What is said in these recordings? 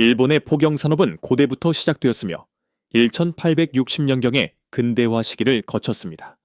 일본의 포경 산업은 고대부터 시작되었으며 1860년경에 근대화 시기를 거쳤습니다.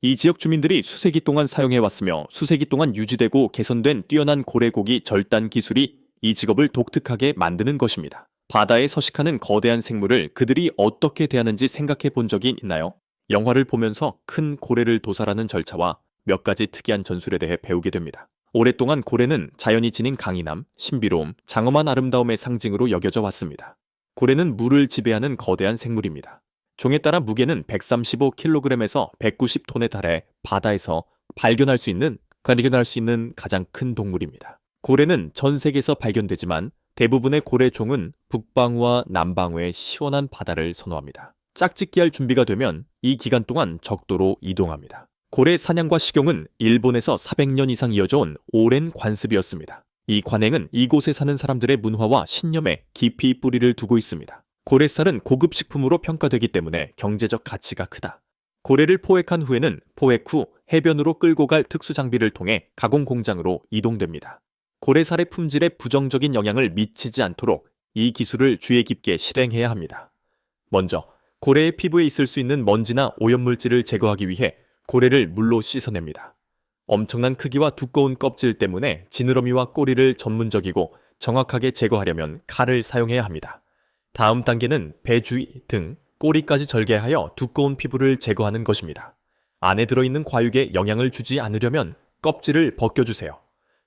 이 지역 주민들이 수세기 동안 사용해왔으며 수세기 동안 유지되고 개선된 뛰어난 고래고기 절단 기술이 이 직업을 독특하게 만드는 것입니다. 바다에 서식하는 거대한 생물을 그들이 어떻게 대하는지 생각해 본 적이 있나요? 영화를 보면서 큰 고래를 도살하는 절차와 몇 가지 특이한 전술에 대해 배우게 됩니다. 오랫동안 고래는 자연이 지닌 강인함, 신비로움, 장엄한 아름다움의 상징으로 여겨져 왔습니다. 고래는 물을 지배하는 거대한 생물입니다. 종에 따라 무게는 135kg에서 190톤에 달해 바다에서 발견할 수 있는 발견할 수 있는 가장 큰 동물입니다. 고래는 전 세계에서 발견되지만 대부분의 고래 종은 북방과 남방의 시원한 바다를 선호합니다. 짝짓기할 준비가 되면 이 기간 동안 적도로 이동합니다. 고래 사냥과 식용은 일본에서 400년 이상 이어져 온 오랜 관습이었습니다. 이 관행은 이곳에 사는 사람들의 문화와 신념에 깊이 뿌리를 두고 있습니다. 고래살은 고급 식품으로 평가되기 때문에 경제적 가치가 크다. 고래를 포획한 후에는 포획 후 해변으로 끌고 갈 특수 장비를 통해 가공 공장으로 이동됩니다. 고래살의 품질에 부정적인 영향을 미치지 않도록 이 기술을 주의 깊게 실행해야 합니다. 먼저 고래의 피부에 있을 수 있는 먼지나 오염물질을 제거하기 위해 고래를 물로 씻어냅니다. 엄청난 크기와 두꺼운 껍질 때문에 지느러미와 꼬리를 전문적이고 정확하게 제거하려면 칼을 사용해야 합니다. 다음 단계는 배 주위 등 꼬리까지 절개하여 두꺼운 피부를 제거하는 것입니다. 안에 들어있는 과육에 영향을 주지 않으려면 껍질을 벗겨주세요.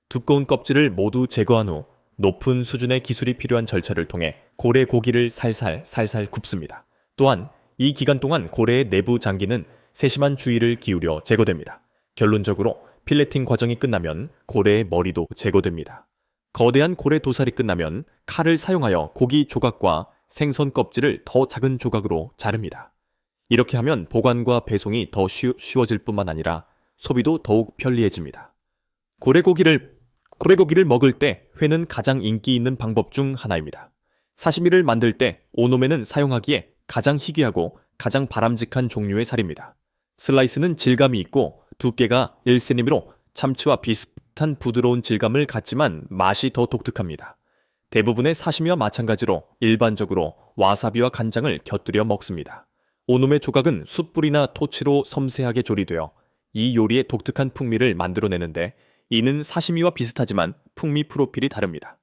두꺼운 껍질을 모두 제거한 후 높은 수준의 기술이 필요한 절차를 통해 고래 고기를 살살 살살 굽습니다. 또한 이 기간 동안 고래의 내부 장기는 세심한 주의를 기울여 제거됩니다. 결론적으로 필레팅 과정이 끝나면 고래의 머리도 제거됩니다. 거대한 고래 도살이 끝나면 칼을 사용하여 고기 조각과 생선 껍질을 더 작은 조각으로 자릅니다. 이렇게 하면 보관과 배송이 더 쉬, 쉬워질 뿐만 아니라 소비도 더욱 편리해집니다. 고래고기를 고래고기를 먹을 때 회는 가장 인기 있는 방법 중 하나입니다. 사시미를 만들 때 오노메는 사용하기에 가장 희귀하고 가장 바람직한 종류의 살입니다. 슬라이스는 질감이 있고 두께가 1cm이로 참치와 비슷한 부드러운 질감을 갖지만 맛이 더 독특합니다. 대부분의 사시미와 마찬가지로 일반적으로 와사비와 간장을 곁들여 먹습니다. 오놈의 조각은 숯불이나 토치로 섬세하게 조리되어 이 요리의 독특한 풍미를 만들어내는데 이는 사시미와 비슷하지만 풍미 프로필이 다릅니다.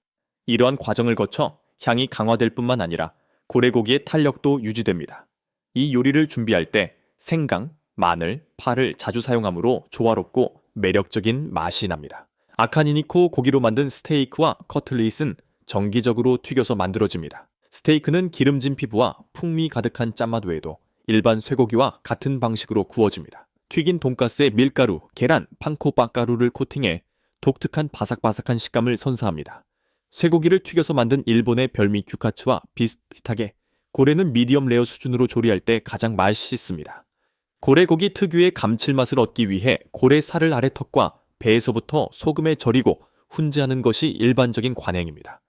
이러한 과정을 거쳐 향이 강화될 뿐만 아니라 고래고기의 탄력도 유지됩니다. 이 요리를 준비할 때 생강, 마늘, 파를 자주 사용하므로 조화롭고 매력적인 맛이 납니다. 아카니니코 고기로 만든 스테이크와 커틀릿은 정기적으로 튀겨서 만들어집니다. 스테이크는 기름진 피부와 풍미 가득한 짠맛 외에도 일반 쇠고기와 같은 방식으로 구워집니다. 튀긴 돈가스에 밀가루, 계란, 판코 빵가루를 코팅해 독특한 바삭바삭한 식감을 선사합니다. 쇠고기를 튀겨서 만든 일본의 별미 규카츠와 비슷비슷하게 고래는 미디엄 레어 수준으로 조리할 때 가장 맛있습니다. 고래고기 특유의 감칠맛을 얻기 위해 고래 살을 아래 턱과 배에서부터 소금에 절이고 훈제하는 것이 일반적인 관행입니다.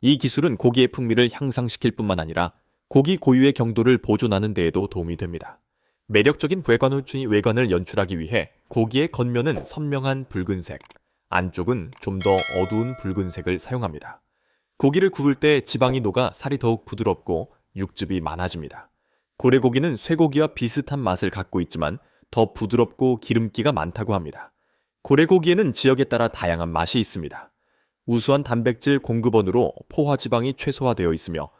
이 기술은 고기의 풍미를 향상시킬 뿐만 아니라 고기 고유의 경도를 보존하는 데에도 도움이 됩니다. 매력적인 외관을, 외관을 연출하기 위해 고기의 겉면은 선명한 붉은색, 안쪽은 좀 더 어두운 붉은색을 사용합니다. 고기를 구울 때 지방이 녹아 살이 더욱 부드럽고 육즙이 많아집니다. 고래고기는 쇠고기와 비슷한 맛을 갖고 있지만 더 부드럽고 기름기가 많다고 합니다. 고래고기에는 지역에 따라 다양한 맛이 있습니다. 우수한 단백질 공급원으로 포화지방이 최소화되어 있으며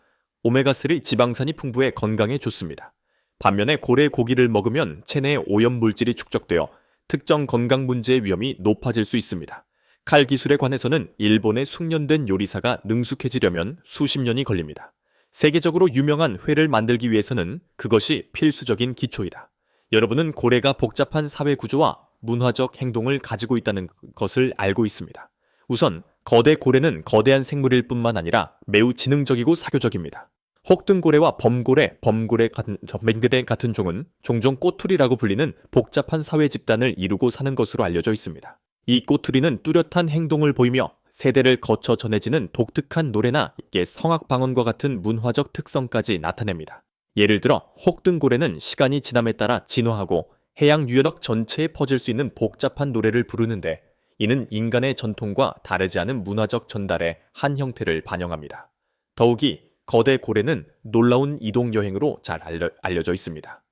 오메가3 지방산이 풍부해 건강에 좋습니다. 반면에 고래 고기를 먹으면 체내에 오염물질이 축적되어 특정 건강 문제의 위험이 높아질 수 있습니다. 칼 기술에 관해서는 일본의 숙련된 요리사가 능숙해지려면 수십 년이 걸립니다. 세계적으로 유명한 회를 만들기 위해서는 그것이 필수적인 기초이다. 여러분은 고래가 복잡한 사회 구조와 문화적 행동을 가지고 있다는 것을 알고 있습니다. 우선 거대 고래는 거대한 생물일 뿐만 아니라 매우 지능적이고 사교적입니다. 혹등고래와 범고래, 범고래 같은 맹그대 같은 종은 종종 꼬투리라고 불리는 복잡한 사회 집단을 이루고 사는 것으로 알려져 있습니다. 이 꼬투리는 뚜렷한 행동을 보이며 세대를 거쳐 전해지는 독특한 노래나 성악 방언과 같은 문화적 특성까지 나타냅니다. 예를 들어 혹등고래는 시간이 지남에 따라 진화하고 해양 유역덕 전체에 퍼질 수 있는 복잡한 노래를 부르는데 이는 인간의 전통과 다르지 않은 문화적 전달의 한 형태를 반영합니다. 더욱이 거대 고래는 놀라운 이동 여행으로 잘 알려, 알려져 있습니다.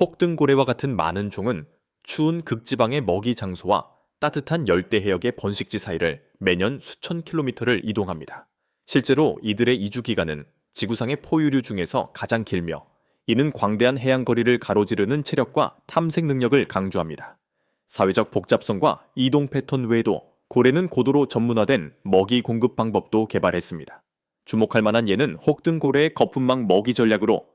혹등고래와 같은 많은 종은 추운 극지방의 먹이 장소와 따뜻한 열대 해역의 번식지 사이를 매년 수천 킬로미터를 이동합니다. 실제로 이들의 이주 기간은 지구상의 포유류 중에서 가장 길며 이는 광대한 해양 거리를 가로지르는 체력과 탐색 능력을 강조합니다. 사회적 복잡성과 이동 패턴 외에도 고래는 고도로 전문화된 먹이 공급 방법도 개발했습니다. 주목할 만한 예는 혹등고래의 거품망 먹이 전략으로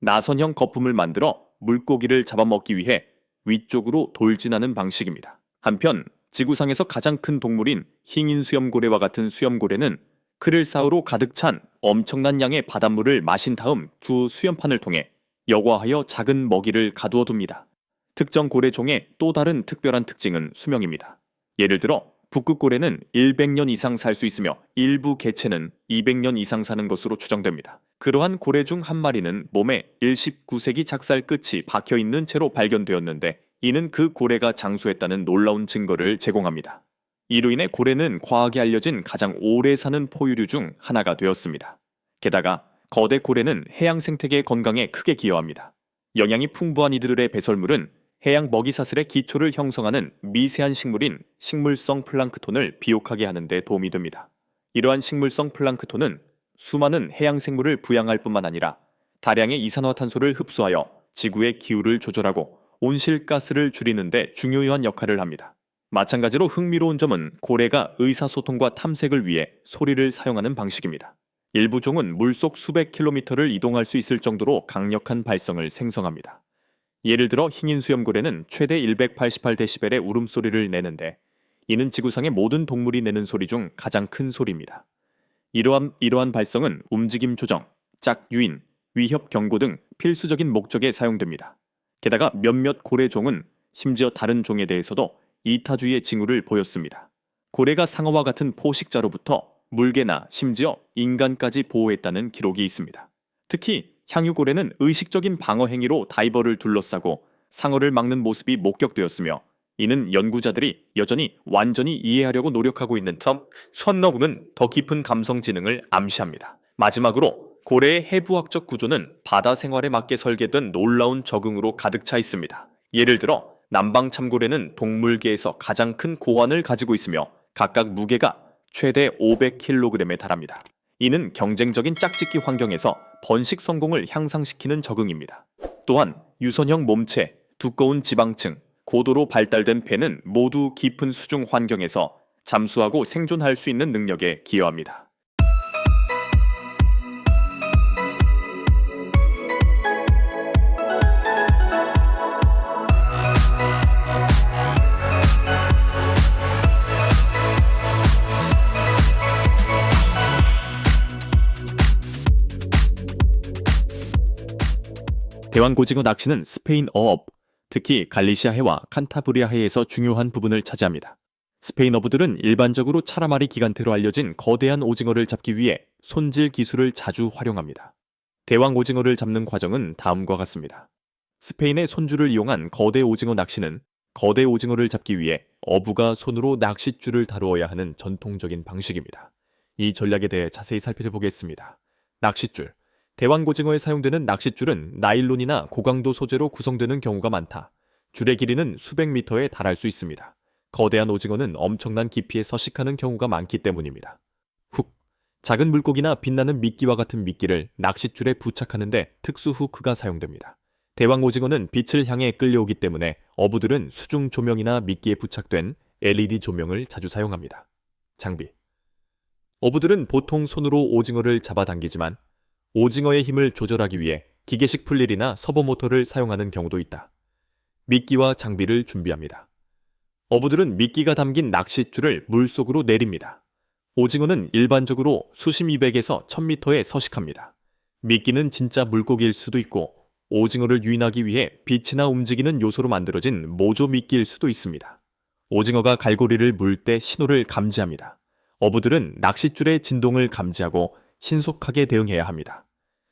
나선형 거품을 만들어 물고기를 잡아먹기 위해 위쪽으로 돌진하는 방식입니다. 한편 지구상에서 가장 큰 동물인 흰인 수염고래와 같은 수염고래는 크를 사우로 가득 찬 엄청난 양의 바닷물을 마신 다음 두 수염판을 통해 여과하여 작은 먹이를 가두어 둡니다. 특정 고래종의 또 다른 특별한 특징은 수명입니다. 예를 들어 북극고래는 100년 이상 살 수 있으며 일부 개체는 200년 이상 사는 것으로 추정됩니다. 그러한 고래 중 한 마리는 몸에 19세기 작살 끝이 박혀 있는 채로 발견되었는데 이는 그 고래가 장수했다는 놀라운 증거를 제공합니다. 이로 인해 고래는 과학에 알려진 가장 오래 사는 포유류 중 하나가 되었습니다. 게다가 거대 고래는 해양 생태계 건강에 크게 기여합니다. 영양이 풍부한 이들의 배설물은 해양 먹이 사슬의 기초를 형성하는 미세한 식물인 식물성 플랑크톤을 비옥하게 하는 데 도움이 됩니다. 이러한 식물성 플랑크톤은 수많은 해양 생물을 부양할 뿐만 아니라 다량의 이산화탄소를 흡수하여 지구의 기후를 조절하고 온실가스를 줄이는 데 중요한 역할을 합니다. 마찬가지로 흥미로운 점은 고래가 의사소통과 탐색을 위해 소리를 사용하는 방식입니다. 일부 종은 물속 수백 킬로미터를 이동할 수 있을 정도로 강력한 발성을 생성합니다. 예를 들어 흰인 수염고래는 최대 188데시벨의 울음소리를 내는데 이는 지구상의 모든 동물이 내는 소리 중 가장 큰 소리입니다. 이러한, 이러한 발성은 움직임 조정, 짝 유인, 위협 경고 등 필수적인 목적에 사용됩니다. 게다가 몇몇 고래종은 심지어 다른 종에 대해서도 이타주의 징후를 보였습니다. 고래가 상어와 같은 포식자로부터 물개나 심지어 인간까지 보호했다는 기록이 있습니다. 특히 향유고래는 의식적인 방어 행위로 다이버를 둘러싸고 상어를 막는 모습이 목격되었으며 이는 연구자들이 여전히 완전히 이해하려고 노력하고 있는 텀 선너구는 더 깊은 감성 지능을 암시합니다. 마지막으로 고래의 해부학적 구조는 바다 생활에 맞게 설계된 놀라운 적응으로 가득 차 있습니다. 예를 들어 남방 참고래는 동물계에서 가장 큰 고환을 가지고 있으며 각각 무게가 최대 500kg에 달합니다. 이는 경쟁적인 짝짓기 환경에서 번식 성공을 향상시키는 적응입니다. 또한 유선형 몸체, 두꺼운 지방층, 고도로 발달된 폐는 모두 깊은 수중 환경에서 잠수하고 생존할 수 있는 능력에 기여합니다. 대왕고징어 낚시는 스페인 어업, 특히 갈리시아 해와 칸타브리아 해에서 중요한 부분을 차지합니다. 스페인 어부들은 일반적으로 차라마리 기간테로 알려진 거대한 오징어를 잡기 위해 손질 기술을 자주 활용합니다. 대왕 오징어를 잡는 과정은 다음과 같습니다. 스페인의 손줄을 이용한 거대 오징어 낚시는 거대 오징어를 잡기 위해 어부가 손으로 낚싯줄을 다루어야 하는 전통적인 방식입니다. 이 전략에 대해 자세히 살펴보겠습니다. 낚싯줄. 대왕고징어에 사용되는 낚싯줄은 나일론이나 고강도 소재로 구성되는 경우가 많다. 줄의 길이는 수백 미터에 달할 수 있습니다. 거대한 오징어는 엄청난 깊이에 서식하는 경우가 많기 때문입니다. 훅. 작은 물고기나 빛나는 미끼와 같은 미끼를 낚싯줄에 부착하는데 특수 후크가 사용됩니다. 대왕 오징어는 빛을 향해 끌려오기 때문에 어부들은 수중 조명이나 미끼에 부착된 LED 조명을 자주 사용합니다. 장비. 어부들은 보통 손으로 오징어를 잡아당기지만 오징어의 힘을 조절하기 위해 기계식 풀릴이나 서버 모터를 사용하는 경우도 있다. 미끼와 장비를 준비합니다. 어부들은 미끼가 담긴 낚싯줄을 물속으로 내립니다. 오징어는 일반적으로 수심 200에서 1000m에 서식합니다. 미끼는 진짜 물고기일 수도 있고 오징어를 유인하기 위해 빛이나 움직이는 요소로 만들어진 모조 미끼일 수도 있습니다. 오징어가 갈고리를 물 때 신호를 감지합니다. 어부들은 낚싯줄의 진동을 감지하고 신속하게 대응해야 합니다.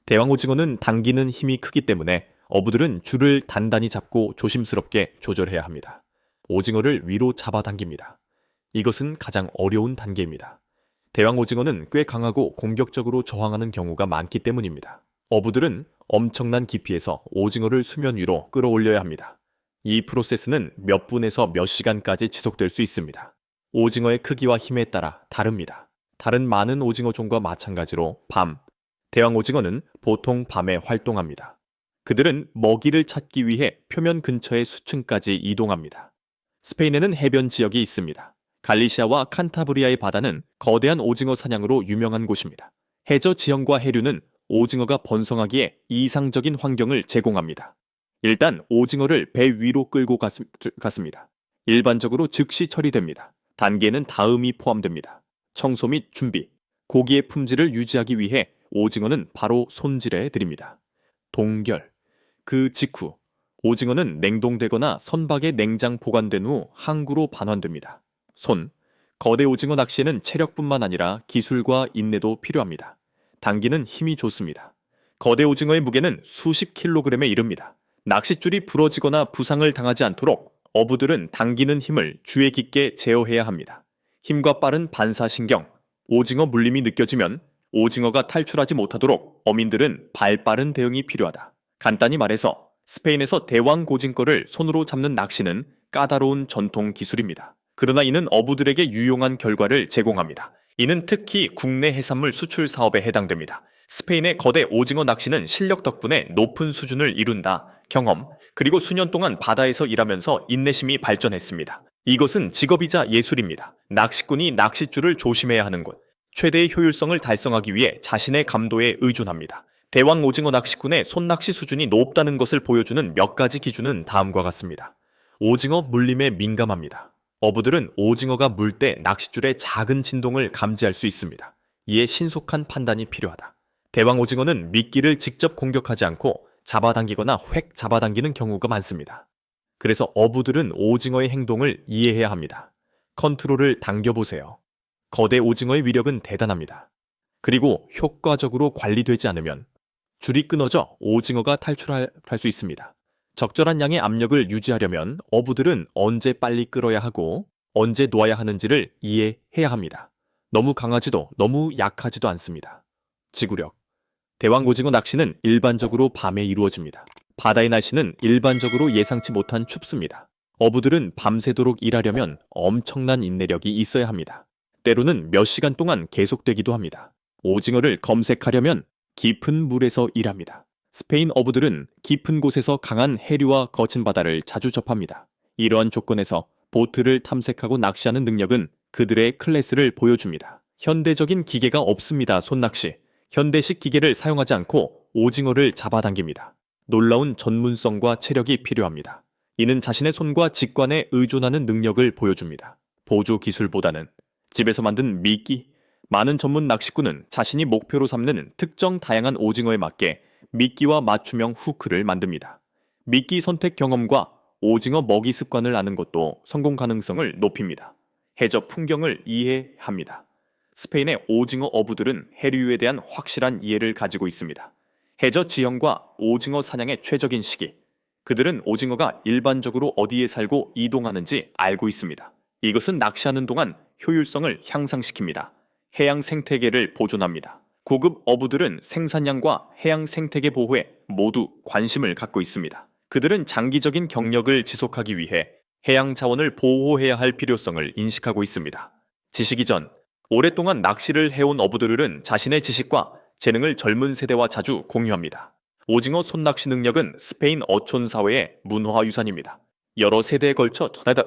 대왕 오징어는 당기는 힘이 크기 때문에 어부들은 줄을 단단히 잡고 조심스럽게 조절해야 합니다. 오징어를 위로 잡아당깁니다. 이것은 가장 어려운 단계입니다. 대왕 오징어는 꽤 강하고 공격적으로 저항하는 경우가 많기 때문입니다. 어부들은 엄청난 깊이에서 오징어를 수면 위로 끌어올려야 합니다. 이 프로세스는 몇 분에서 몇 시간까지 지속될 수 있습니다. 오징어의 크기와 힘에 따라 다릅니다. 다른 많은 오징어 종과 마찬가지로 밤, 대왕 오징어는 보통 밤에 활동합니다. 그들은 먹이를 찾기 위해 표면 근처의 수층까지 이동합니다. 스페인에는 해변 지역이 있습니다. 갈리시아와 칸타브리아의 바다는 거대한 오징어 사냥으로 유명한 곳입니다. 해저 지형과 해류는 오징어가 번성하기에 이상적인 환경을 제공합니다. 일단 오징어를 배 위로 끌고 갔, 갔습니다. 일반적으로 즉시 처리됩니다. 단계는 다음이 포함됩니다. 청소 및 준비, 고기의 품질을 유지하기 위해 오징어는 바로 손질해 드립니다. 동결, 그 직후 오징어는 냉동되거나 선박에 냉장 보관된 후 항구로 반환됩니다. 손, 거대 오징어 낚시에는 체력뿐만 아니라 기술과 인내도 필요합니다. 당기는 힘이 좋습니다. 거대 오징어의 무게는 수십 킬로그램에 이릅니다. 낚싯줄이 부러지거나 부상을 당하지 않도록 어부들은 당기는 힘을 주의 깊게 제어해야 합니다. 힘과 빠른 반사신경, 오징어 물림이 느껴지면 오징어가 탈출하지 못하도록 어민들은 발빠른 대응이 필요하다. 간단히 말해서 스페인에서 대왕 고징거를 손으로 잡는 낚시는 까다로운 전통 기술입니다. 그러나 이는 어부들에게 유용한 결과를 제공합니다. 이는 특히 국내 해산물 수출 사업에 해당됩니다. 스페인의 거대 오징어 낚시는 실력 덕분에 높은 수준을 이룬다. 경험, 그리고 수년 동안 바다에서 일하면서 인내심이 발전했습니다. 이것은 직업이자 예술입니다. 낚시꾼이 낚싯줄을 조심해야 하는 곳. 최대의 효율성을 달성하기 위해 자신의 감도에 의존합니다. 대왕 오징어 낚시꾼의 손낚시 수준이 높다는 것을 보여주는 몇 가지 기준은 다음과 같습니다. 오징어 물림에 민감합니다. 어부들은 오징어가 물 때 낚싯줄의 작은 진동을 감지할 수 있습니다. 이에 신속한 판단이 필요하다. 대왕 오징어는 미끼를 직접 공격하지 않고 잡아당기거나 획 잡아당기는 경우가 많습니다. 그래서 어부들은 오징어의 행동을 이해해야 합니다. 컨트롤을 당겨보세요. 거대 오징어의 위력은 대단합니다. 그리고 효과적으로 관리되지 않으면 줄이 끊어져 오징어가 탈출할 수 있습니다. 적절한 양의 압력을 유지하려면 어부들은 언제 빨리 끌어야 하고 언제 놓아야 하는지를 이해해야 합니다. 너무 강하지도 너무 약하지도 않습니다. 지구력. 대왕 오징어 낚시는 일반적으로 밤에 이루어집니다. 바다의 날씨는 일반적으로 예상치 못한 춥습니다. 어부들은 밤새도록 일하려면 엄청난 인내력이 있어야 합니다. 때로는 몇 시간 동안 계속되기도 합니다. 오징어를 검색하려면 깊은 물에서 일합니다. 스페인 어부들은 깊은 곳에서 강한 해류와 거친 바다를 자주 접합니다. 이러한 조건에서 보트를 탐색하고 낚시하는 능력은 그들의 클래스를 보여줍니다. 현대적인 기계가 없습니다. 손낚시. 현대식 기계를 사용하지 않고 오징어를 잡아당깁니다. 놀라운 전문성과 체력이 필요합니다. 이는 자신의 손과 직관에 의존하는 능력을 보여줍니다. 보조 기술보다는 집에서 만든 미끼, 많은 전문 낚시꾼은 자신이 목표로 삼는 특정 다양한 오징어에 맞게 미끼와 맞춤형 후크를 만듭니다. 미끼 선택 경험과 오징어 먹이 습관을 아는 것도 성공 가능성을 높입니다. 해저 풍경을 이해합니다. 스페인의 오징어 어부들은 해류에 대한 확실한 이해를 가지고 있습니다. 해저 지형과 오징어 사냥의 최적인 시기. 그들은 오징어가 일반적으로 어디에 살고 이동하는지 알고 있습니다. 이것은 낚시하는 동안 효율성을 향상시킵니다. 해양 생태계를 보존합니다. 고급 어부들은 생산량과 해양 생태계 보호에 모두 관심을 갖고 있습니다. 그들은 장기적인 경력을 지속하기 위해 해양 자원을 보호해야 할 필요성을 인식하고 있습니다. 지식 이전 오랫동안 낚시를 해온 어부들은 자신의 지식과 재능을 젊은 세대와 자주 공유합니다. 오징어 손낚시 능력은 스페인 어촌 사회의 문화 유산입니다. 여러 세대에 걸쳐 전해다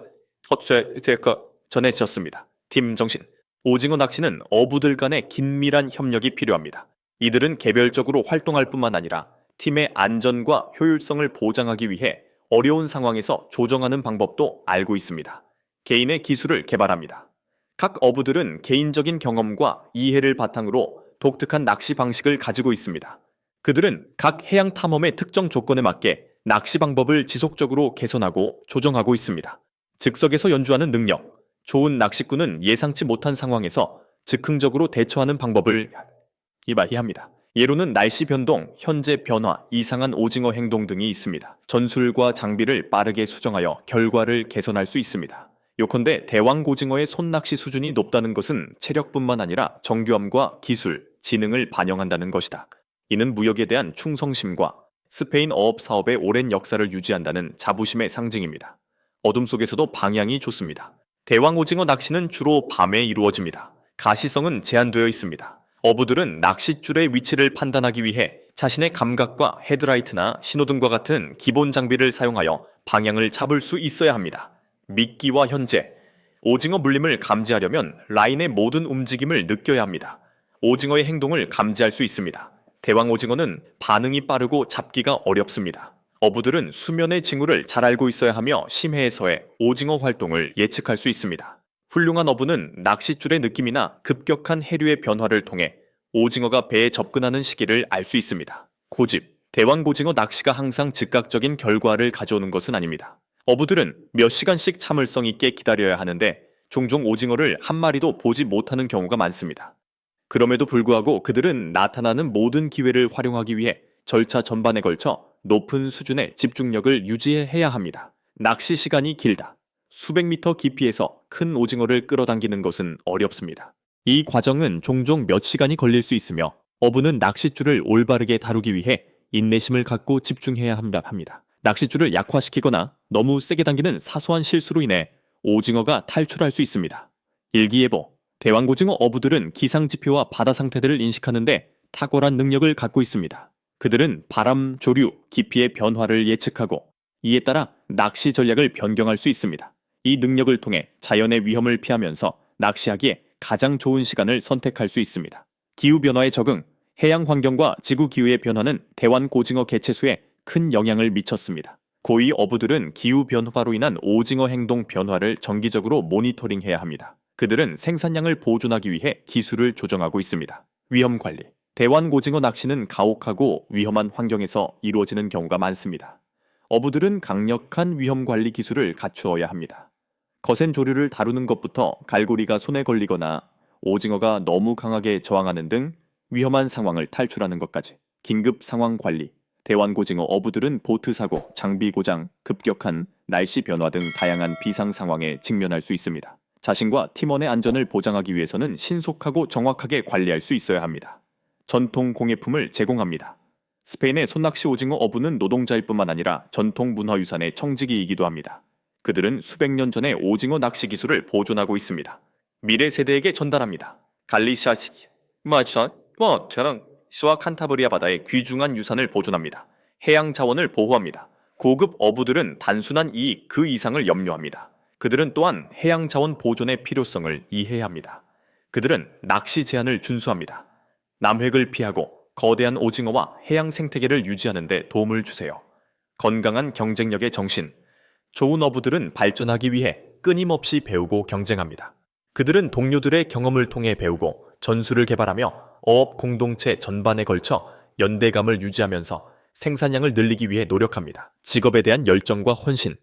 전해졌습니다. 팀 정신 오징어 낚시는 어부들 간의 긴밀한 협력이 필요합니다. 이들은 개별적으로 활동할 뿐만 아니라 팀의 안전과 효율성을 보장하기 위해 어려운 상황에서 조정하는 방법도 알고 있습니다. 개인의 기술을 개발합니다. 각 어부들은 개인적인 경험과 이해를 바탕으로 독특한 낚시 방식을 가지고 있습니다. 그들은 각 해양 탐험의 특정 조건에 맞게 낚시 방법을 지속적으로 개선하고 조정하고 있습니다. 즉석에서 연주하는 능력, 좋은 낚시꾼은 예상치 못한 상황에서 즉흥적으로 대처하는 방법을 이바이합니다. 예로는 날씨 변동, 현재 변화, 이상한 오징어 행동 등이 있습니다. 전술과 장비를 빠르게 수정하여 결과를 개선할 수 있습니다. 요컨대 대왕 고징어의 손낚시 수준이 높다는 것은 체력뿐만 아니라 정교함과 기술, 지능을 반영한다는 것이다. 이는 무역에 대한 충성심과 스페인 어업 사업의 오랜 역사를 유지한다는 자부심의 상징입니다. 어둠 속에서도 방향이 좋습니다. 대왕 오징어 낚시는 주로 밤에 이루어집니다. 가시성은 제한되어 있습니다. 어부들은 낚싯줄의 위치를 판단하기 위해 자신의 감각과 헤드라이트나 신호등과 같은 기본 장비를 사용하여 방향을 잡을 수 있어야 합니다. 미끼와 현재, 오징어 물림을 감지하려면 라인의 모든 움직임을 느껴야 합니다. 오징어의 행동을 감지할 수 있습니다. 대왕 오징어는 반응이 빠르고 잡기가 어렵습니다. 어부들은 수면의 징후를 잘 알고 있어야 하며 심해에서의 오징어 활동을 예측할 수 있습니다. 훌륭한 어부는 낚싯줄의 느낌이나 급격한 해류의 변화를 통해 오징어가 배에 접근하는 시기를 알 수 있습니다. 고집, 대왕 고징어 낚시가 항상 즉각적인 결과를 가져오는 것은 아닙니다. 어부들은 몇 시간씩 참을성 있게 기다려야 하는데 종종 오징어를 한 마리도 보지 못하는 경우가 많습니다. 그럼에도 불구하고 그들은 나타나는 모든 기회를 활용하기 위해 절차 전반에 걸쳐 높은 수준의 집중력을 유지해야 합니다. 낚시 시간이 길다. 수백 미터 깊이에서 큰 오징어를 끌어당기는 것은 어렵습니다. 이 과정은 종종 몇 시간이 걸릴 수 있으며 어부는 낚싯줄을 올바르게 다루기 위해 인내심을 갖고 집중해야 합니다. 낚싯줄을 약화시키거나 너무 세게 당기는 사소한 실수로 인해 오징어가 탈출할 수 있습니다. 일기예보 대왕고징어 어부들은 기상지표와 바다 상태들을 인식하는데 탁월한 능력을 갖고 있습니다. 그들은 바람, 조류, 깊이의 변화를 예측하고 이에 따라 낚시 전략을 변경할 수 있습니다. 이 능력을 통해 자연의 위험을 피하면서 낚시하기에 가장 좋은 시간을 선택할 수 있습니다. 기후변화에 적응, 해양 환경과 지구 기후의 변화는 대왕 고징어 개체수에 큰 영향을 미쳤습니다. 고위 어부들은 기후 변화로 인한 오징어 행동 변화를 정기적으로 모니터링해야 합니다. 그들은 생산량을 보존하기 위해 기술을 조정하고 있습니다. 위험 관리. 대왕 고징어 낚시는 가혹하고 위험한 환경에서 이루어지는 경우가 많습니다. 어부들은 강력한 위험 관리 기술을 갖추어야 합니다. 거센 조류를 다루는 것부터 갈고리가 손에 걸리거나 오징어가 너무 강하게 저항하는 등 위험한 상황을 탈출하는 것까지 긴급 상황 관리, 대왕고징어 어부들은 보트 사고, 장비 고장, 급격한 날씨 변화 등 다양한 비상 상황에 직면할 수 있습니다. 자신과 팀원의 안전을 보장하기 위해서는 신속하고 정확하게 관리할 수 있어야 합니다. 전통 공예품을 제공합니다. 스페인의 손낚시 오징어 어부는 노동자일 뿐만 아니라 전통 문화유산의 청지기이기도 합니다. 그들은 수백 년 전의 오징어 낚시 기술을 보존하고 있습니다. 미래 세대에게 전달합니다. 갈리시아 시 맞죠? 뭐 저는 시와 칸타브리아 바다의 귀중한 유산을 보존합니다. 해양 자원을 보호합니다. 고급 어부들은 단순한 이익 그 이상을 염려합니다. 그들은 또한 해양 자원 보존의 필요성을 이해해야 합니다. 그들은 낚시 제한을 준수합니다. 남획을 피하고 거대한 오징어와 해양 생태계를 유지하는 데 도움을 주세요. 건강한 경쟁력의 정신. 좋은 어부들은 발전하기 위해 끊임없이 배우고 경쟁합니다. 그들은 동료들의 경험을 통해 배우고 전술을 개발하며 어업 공동체 전반에 걸쳐 연대감을 유지하면서 생산량을 늘리기 위해 노력합니다. 직업에 대한 열정과 헌신.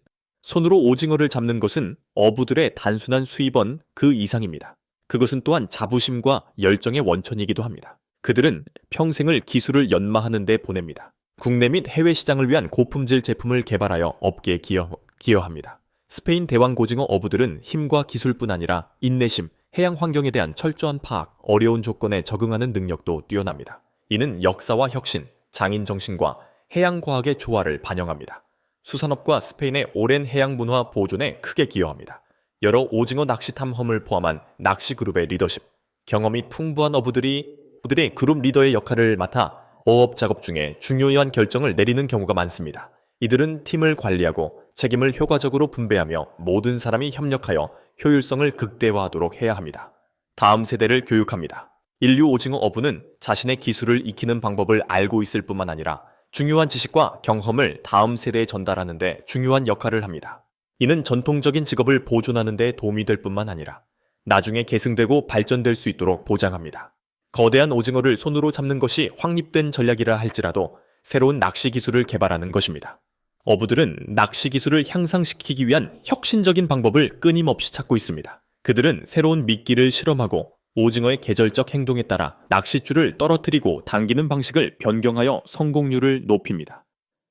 손으로 오징어를 잡는 것은 어부들의 단순한 수입원 그 이상입니다. 그것은 또한 자부심과 열정의 원천이기도 합니다. 그들은 평생을 기술을 연마하는 데 보냅니다. 국내 및 해외 시장을 위한 고품질 제품을 개발하여 업계에 기여, 기여합니다. 스페인 대왕 고징어 어부들은 힘과 기술뿐 아니라 인내심, 해양 환경에 대한 철저한 파악, 어려운 조건에 적응하는 능력도 뛰어납니다. 이는 역사와 혁신, 장인 정신과 해양 과학의 조화를 반영합니다. 수산업과 스페인의 오랜 해양 문화 보존에 크게 기여합니다. 여러 오징어 낚시 탐험을 포함한 낚시 그룹의 리더십, 경험이 풍부한 어부들이 어부들의 그룹 리더의 역할을 맡아 어업 작업 중에 중요한 결정을 내리는 경우가 많습니다. 이들은 팀을 관리하고 책임을 효과적으로 분배하며 모든 사람이 협력하여 효율성을 극대화하도록 해야 합니다. 다음 세대를 교육합니다. 인류 오징어 어부는 자신의 기술을 익히는 방법을 알고 있을 뿐만 아니라 중요한 지식과 경험을 다음 세대에 전달하는 데 중요한 역할을 합니다. 이는 전통적인 직업을 보존하는 데 도움이 될 뿐만 아니라 나중에 계승되고 발전될 수 있도록 보장합니다. 거대한 오징어를 손으로 잡는 것이 확립된 전략이라 할지라도 새로운 낚시 기술을 개발하는 것입니다. 어부들은 낚시 기술을 향상시키기 위한 혁신적인 방법을 끊임없이 찾고 있습니다. 그들은 새로운 미끼를 실험하고 오징어의 계절적 행동에 따라 낚싯줄을 떨어뜨리고 당기는 방식을 변경하여 성공률을 높입니다.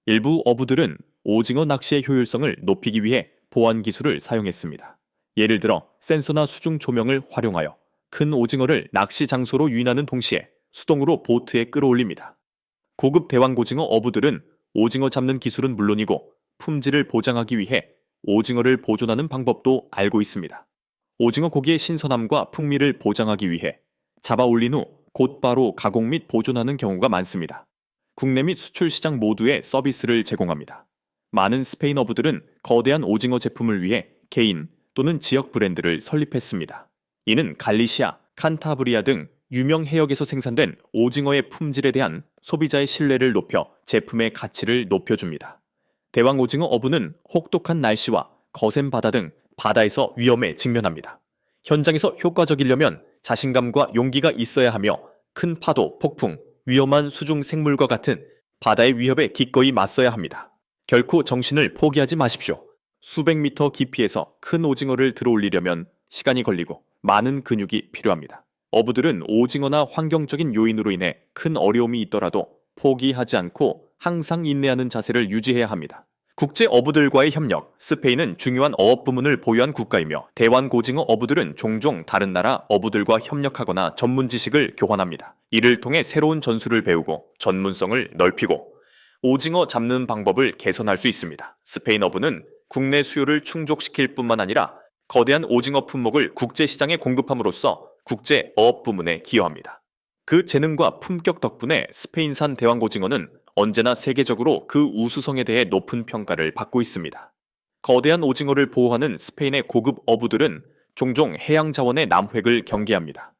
일부 어부들은 오징어 낚시의 효율성을 높이기 위해 보안 기술을 사용했습니다. 예를 들어 센서나 수중 조명을 활용하여 큰 오징어를 낚시 장소로 유인하는 동시에 수동으로 보트에 끌어올립니다. 고급 대왕고징어 어부들은 오징어 잡는 기술은 물론이고 품질을 보장하기 위해 오징어를 보존하는 방법도 알고 있습니다. 오징어 고기의 신선함과 풍미를 보장하기 위해 잡아 올린 후 곧바로 가공 및 보존하는 경우가 많습니다. 국내 및 수출 시장 모두에 서비스를 제공합니다. 많은 스페인 어부들은 거대한 오징어 제품을 위해 개인 또는 지역 브랜드를 설립했습니다. 이는 갈리시아, 칸타브리아 등 유명 해역에서 생산된 오징어의 품질에 대한 소비자의 신뢰를 높여 제품의 가치를 높여줍니다. 대왕 오징어 어부는 혹독한 날씨와 거센 바다 등 바다에서 위험에 직면합니다. 현장에서 효과적이려면 자신감과 용기가 있어야 하며 큰 파도, 폭풍, 위험한 수중 생물과 같은 바다의 위협에 기꺼이 맞서야 합니다. 결코 정신을 포기하지 마십시오. 수백 미터 깊이에서 큰 오징어를 들어올리려면 시간이 걸리고 많은 근육이 필요합니다. 어부들은 오징어나 환경적인 요인으로 인해 큰 어려움이 있더라도 포기하지 않고 항상 인내하는 자세를 유지해야 합니다. 국제 어부들과의 협력, 스페인은 중요한 어업 부문을 보유한 국가이며 대환 고징어 어부들은 종종 다른 나라 어부들과 협력하거나 전문 지식을 교환합니다. 이를 통해 새로운 전술을 배우고 전문성을 넓히고 오징어 잡는 방법을 개선할 수 있습니다. 스페인 어부는 국내 수요를 충족시킬 뿐만 아니라 거대한 오징어 품목을 국제 시장에 공급함으로써 국제 어업 부문에 기여합니다. 그 재능과 품격 덕분에 스페인산 대왕고징어는 언제나 세계적으로 그 우수성에 대해 높은 평가를 받고 있습니다. 거대한 오징어를 보호하는 스페인의 고급 어부들은 종종 해양 자원의 남획을 경계합니다.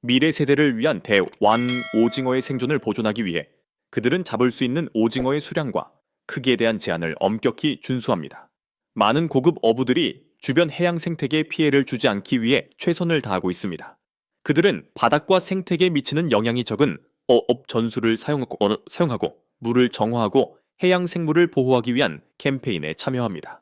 미래 세대를 위한 대완 오징어의 생존을 보존하기 위해 그들은 잡을 수 있는 오징어의 수량과 크기에 대한 제한을 엄격히 준수합니다. 많은 고급 어부들이 주변 해양 생태계에 피해를 주지 않기 위해 최선을 다하고 있습니다. 그들은 바닥과 생태계에 미치는 영향이 적은 어업 전술을 사용하고, 어, 사용하고 물을 정화하고 해양 생물을 보호하기 위한 캠페인에 참여합니다.